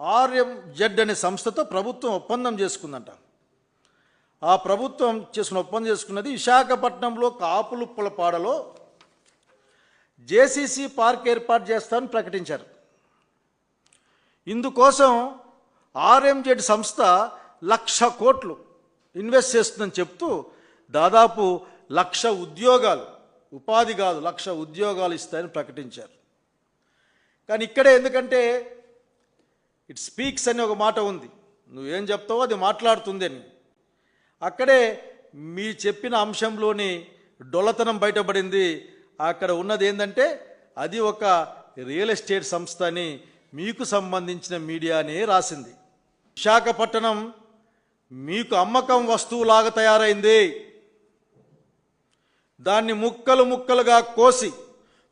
RM Z అనే సంస్థతో ప్రభుత్వం ఒప్పందం చేసుకుందంట. ఆ ప్రభుత్వం చేసిన ఒప్పందం చేసుకున్నది విశాఖపట్నంలో కాపులుప్పలపాడలో జేసీసీ పార్క్ ఏర్పాటు చేస్తామని ప్రకటించారు. ఇందుకోసం ఆర్ఎంజెడ్ సంస్థ లక్ష కోట్లు ఇన్వెస్ట్ చేస్తుందని చెప్తూ దాదాపు లక్ష ఉద్యోగాలు ఉపాధి కాదు లక్ష ఉద్యోగాలు ఇస్తాయని ప్రకటించారు. కానీ ఇక్కడే ఎందుకంటే ఇట్ స్పీక్స్ అని ఒక మాట ఉంది. నువ్వేం చెప్తావో అది మాట్లాడుతుంది అని. అక్కడే మీ చెప్పిన అంశంలోని డొల్లతనం బయటపడింది. అక్కడ ఉన్నది ఏంటంటే అది ఒక రియల్ ఎస్టేట్ సంస్థ అని మీకు సంబంధించిన మీడియానే రాసింది. విశాఖపట్నం మీకు అమ్మకం వస్తువులాగా తయారైంది. దాన్ని ముక్కలు ముక్కలుగా కోసి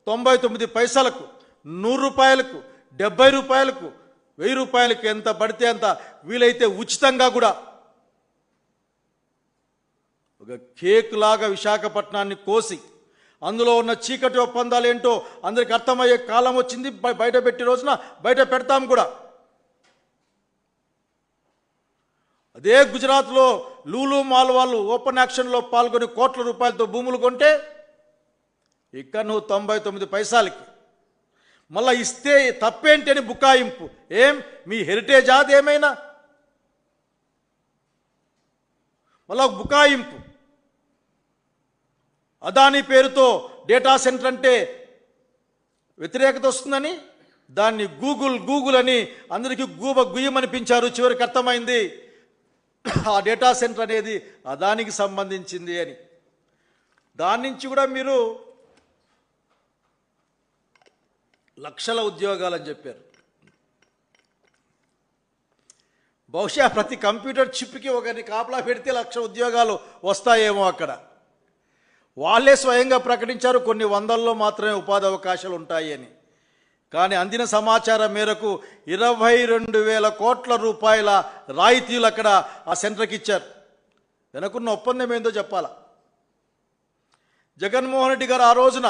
తొంభై తొమ్మిది పైసలకు నూరు రూపాయలకు డెబ్బై రూపాయలకు వెయ్యి రూపాయలకు ఎంత పడితే అంత వీలైతే ఉచితంగా కూడా ఒక కేక్ లాగా విశాఖపట్నాన్ని కోసి అందులో ఉన్న చీకటి ఒప్పందాలు ఏంటో అందరికి అర్థమయ్యే కాలం వచ్చింది. బయట పెట్టి రోజున బయట పెడతాం కూడా. అదే గుజరాత్లో లూలు మాల్ వాళ్ళు ఓపెన్ యాక్షన్లో పాల్గొని కోట్ల రూపాయలతో భూములు కొంటే ఇక్కడ నువ్వు తొంభై తొమ్మిది పైసలకి మళ్ళా ఇస్తే తప్పేంటి అని బుకాయింపు. ఏం? మీ హెరిటేజ్ అది ఏమైనా? మళ్ళా ఒక బుకాయింపు. అదాని పేరుతో డేటా సెంటర్ అంటే వ్యతిరేకత వస్తుందని దాన్ని గూగుల్ గూగుల్ అని అందరికీ గూబ గుయ్యమనిపించారు చివరికి అర్థమైంది. ఆ డేటా సెంటర్ అనేది అదానికి సంబంధించింది అని. దాని నుంచి కూడా మీరు లక్షల ఉద్యోగాలని చెప్పారు. బహుశా ప్రతి కంప్యూటర్ చిప్కి ఒకరిని కాపలా పెడితే లక్ష ఉద్యోగాలు వస్తాయేమో అక్కడ. వాళ్ళే స్వయంగా ప్రకటించారు కొన్ని వందల్లో మాత్రమే ఉపాధి అవకాశాలు ఉంటాయి అని కానీ అందిన సమాచారం మేరకు ఇరవై రెండు వేల కోట్ల రూపాయల రాయితీలు అక్కడ ఆ సెంటర్కి ఇచ్చారు. వెనకున్న ఒప్పందం ఏందో చెప్పాలా? జగన్మోహన్ రెడ్డి గారు ఆ రోజున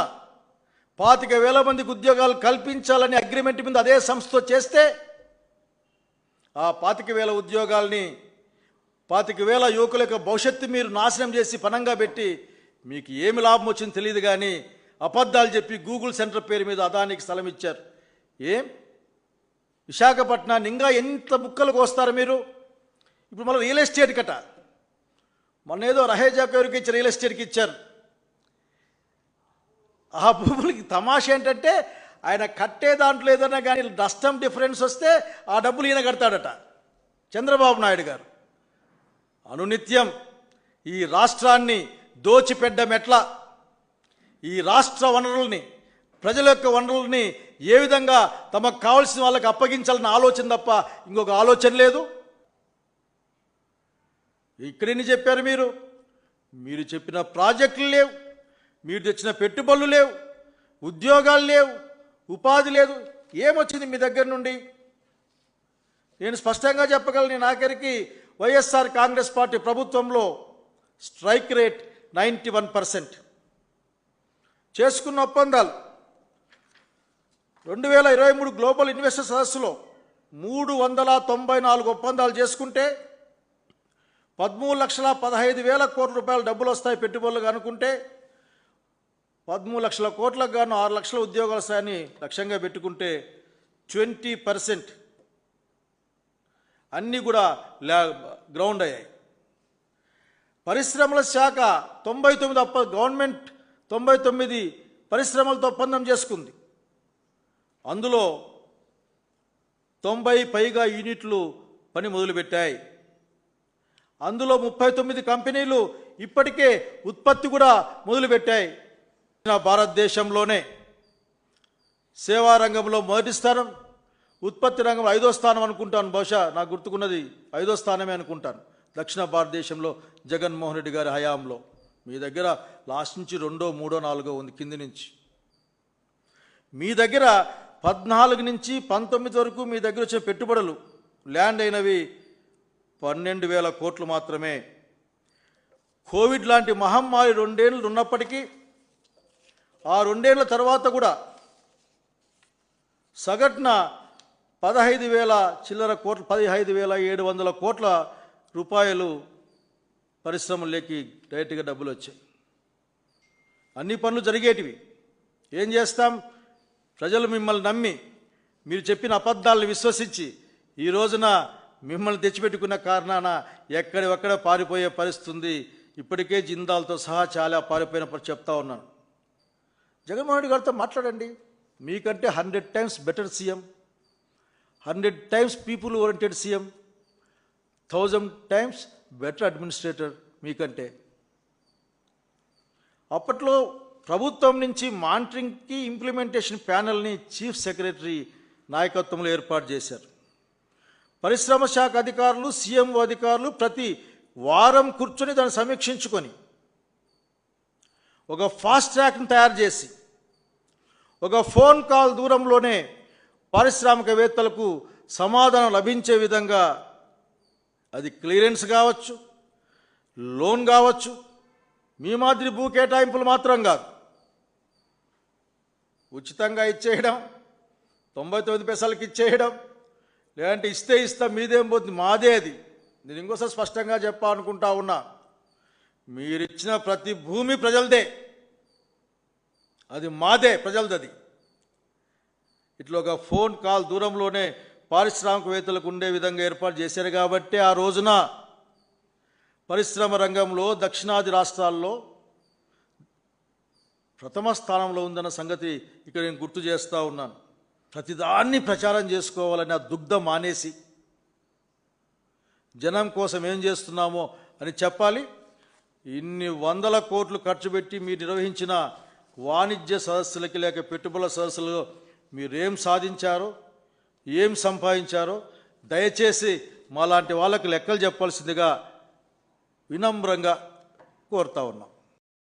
పాతిక వేల మందికి ఉద్యోగాలు కల్పించాలని అగ్రిమెంట్ మీద అదే సంస్థతో చేస్తే ఆ పాతిక వేల ఉద్యోగాల్ని పాతిక వేల యువకుల యొక్క భవిష్యత్తు మీరు నాశనం చేసి పనంగా పెట్టి మీకు ఏమి లాభం వచ్చిందో తెలియదు కానీ అబద్ధాలు చెప్పి గూగుల్ సెంటర్ పేరు మీద అదానికి స్థలం ఇచ్చారు. ఏం? విశాఖపట్నాన్ని ఇంకా ఎంత ముక్కలకు వస్తారు మీరు? ఇప్పుడు మళ్ళీ రియల్ ఎస్టేట్ కట. మొన్న ఏదో రహేజా పేరుకి ఇచ్చి రియల్ ఎస్టేట్కి ఇచ్చారు. ఆ భూములకి తమాష ఏంటంటే ఆయన కట్టే దాంట్లో ఏదైనా కానీ నష్టం డిఫరెన్స్ వస్తే ఆ డబ్బులు ఈయన కడతాడట. చంద్రబాబు నాయుడు గారు. అనునిత్యం ఈ రాష్ట్రాన్ని దోచిపెట్టడం ఎట్లా? ఈ రాష్ట్ర వనరుల్ని ప్రజల యొక్క వనరుల్ని ఏ విధంగా తమకు కావాల్సిన వాళ్ళకి అప్పగించాలన్న ఆలోచన తప్ప ఇంకొక ఆలోచన లేదు? ఇక్కడ ఎన్ని చెప్పారు మీరు? మీరు చెప్పిన ప్రాజెక్టులు లేవు. మీరు తెచ్చిన పెట్టుబడులు లేవు ఉద్యోగాలు లేవు ఉపాధి లేదు. ఏమొచ్చింది మీ దగ్గర నుండి? నేను స్పష్టంగా చెప్పగలను నేను ఆఖరికి వైఎస్ఆర్ కాంగ్రెస్ పార్టీ ప్రభుత్వంలో strike rate ninety one percent. చేసుకున్న ఒప్పందాలు. రెండు వేల ఇరవై మూడు గ్లోబల్ ఇన్వెస్టర్ సదస్సులో మూడు వందల తొంభై నాలుగు ఒప్పందాలు చేసుకుంటే పదమూడు లక్షల పదహైదు వేల కోట్ల రూపాయల డబ్బులు వస్తాయి పెట్టుబడులు అనుకుంటే పదమూడు లక్షల కోట్లకు గాను ఆరు లక్షల ఉద్యోగాల వస్తాయని లక్ష్యంగా పెట్టుకుంటే ట్వంటీ పర్సెంట్ అన్నీ కూడా ల్యా గ్రౌండ్ అయ్యాయి. పరిశ్రమల శాఖ తొంభై తొమ్మిది అప్ప గవర్నమెంట్ తొంభై తొమ్మిది పరిశ్రమలతో ఒప్పందం చేసుకుంది. అందులో తొంభై పైగా యూనిట్లు పని మొదలుపెట్టాయి. అందులో ముప్పై తొమ్మిది కంపెనీలు ఇప్పటికే ఉత్పత్తి కూడా మొదలుపెట్టాయి. భారతదేశంలోనే సేవా రంగంలో మొదటి స్థానం ఉత్పత్తి రంగంలో ఐదో స్థానం అనుకుంటాను. బహుశా నాకు గుర్తుకున్నది ఐదో స్థానమే అనుకుంటాను. దక్షిణ భారతదేశంలో జగన్మోహన్ రెడ్డి గారి హయాంలో. మీ దగ్గర లాస్ట్ నుంచి రెండో మూడో నాలుగో ఉంది కింది నుంచి. మీ దగ్గర పద్నాలుగు నుంచి పంతొమ్మిది వరకు మీ దగ్గర వచ్చిన పెట్టుబడులు ల్యాండ్ అయినవి పన్నెండు వేల కోట్లు మాత్రమే. కోవిడ్ లాంటి మహమ్మారి రెండేళ్ళు ఉన్నప్పటికీ ఆ రెండేళ్ళ తర్వాత కూడా సగటున పదహైదు వేల చిల్లర కోట్ల పదిహైదు వేల ఏడు వందల కోట్ల రూపాయలు పరిశ్రమల్లోకి డైరెక్ట్గా డబ్బులు వచ్చాయి. అన్ని పనులు జరిగేటివి. ఏం చేస్తాం? ప్రజలు మిమ్మల్ని నమ్మి మీరు చెప్పిన అబద్ధాలను విశ్వసించి ఈ రోజున మిమ్మల్ని తెచ్చిపెట్టుకున్న కారణాన ఎక్కడెక్కడ పారిపోయే పరిస్థితి ఉంది. ఇప్పటికే జిందాల్తో సహా చాలా పారిపోయినప్పుడు చెప్తా ఉన్నాను. జగన్మోహన్ రెడ్డి గారితో మాట్లాడండి. మీకంటే hundred times better CM. Hundred times people oriented CM. Thousand times better administrator మీకంటే. అప్పట్లో ప్రభుత్వం నుంచి మానిటరింగ్కి ఇంప్లిమెంటేషన్ ప్యానెల్ని చీఫ్ సెక్రటరీ నాయకత్వంలో ఏర్పాటు చేశారు. పరిశ్రమ శాఖ అధికారులు సీఎంఓ అధికారులు ప్రతి వారం కూర్చొని దాన్ని సమీక్షించుకొని ఒక ఫాస్ట్ ట్రాక్ను తయారు చేసి ఒక ఫోన్ కాల్ దూరంలోనే పారిశ్రామికవేత్తలకు సమాధానం లభించే విధంగా అది క్లియరెన్స్ కావచ్చు లోన్ కావచ్చు మీ మాదిరి భూ కేటాయింపులు మాత్రం కాదు. ఉచితంగా ఇచ్చేయడం తొంభై తొమ్మిది పైసలకి ఇచ్చేయడం లేదంటే ఇస్తే ఇస్తా మీదేం పోతుంది? మాదే అది. నేను ఇంకోసారి స్పష్టంగా చెప్పాలనుకుంటా ఉన్నా మీరిచ్చిన ప్రతి భూమి ప్రజలదే. అది మాదే ప్రజలది ఇట్లా ఒక ఫోన్ కాల్ దూరంలోనే పారిశ్రామికవేత్తలకు ఉండే విధంగా ఏర్పాటు చేశారు కాబట్టి ఆ రోజున పరిశ్రమ రంగంలో దక్షిణాది రాష్ట్రాల్లో ప్రథమ స్థానంలో ఉందన్న సంగతి ఇక్కడ నేను గుర్తు చేస్తూ ఉన్నాను. ప్రతిదాన్ని ప్రచారం చేసుకోవాలని ఆ దుగ్ధం మానేసి జనం కోసం ఏం చేస్తున్నామో అని చెప్పాలి. ఇన్ని వందల కోట్లు ఖర్చు పెట్టి మీరు నిర్వహించిన వాణిజ్య సదస్సులకి లేక పెట్టుబడుల సదస్సులు మీరేం సాధించారో ఏం సంపాదించారో దయచేసి మాలాంటి వాళ్ళకి లెక్కలు చెప్పాల్సిందిగా వినమ్రంగా కోరుతా ఉన్నాం.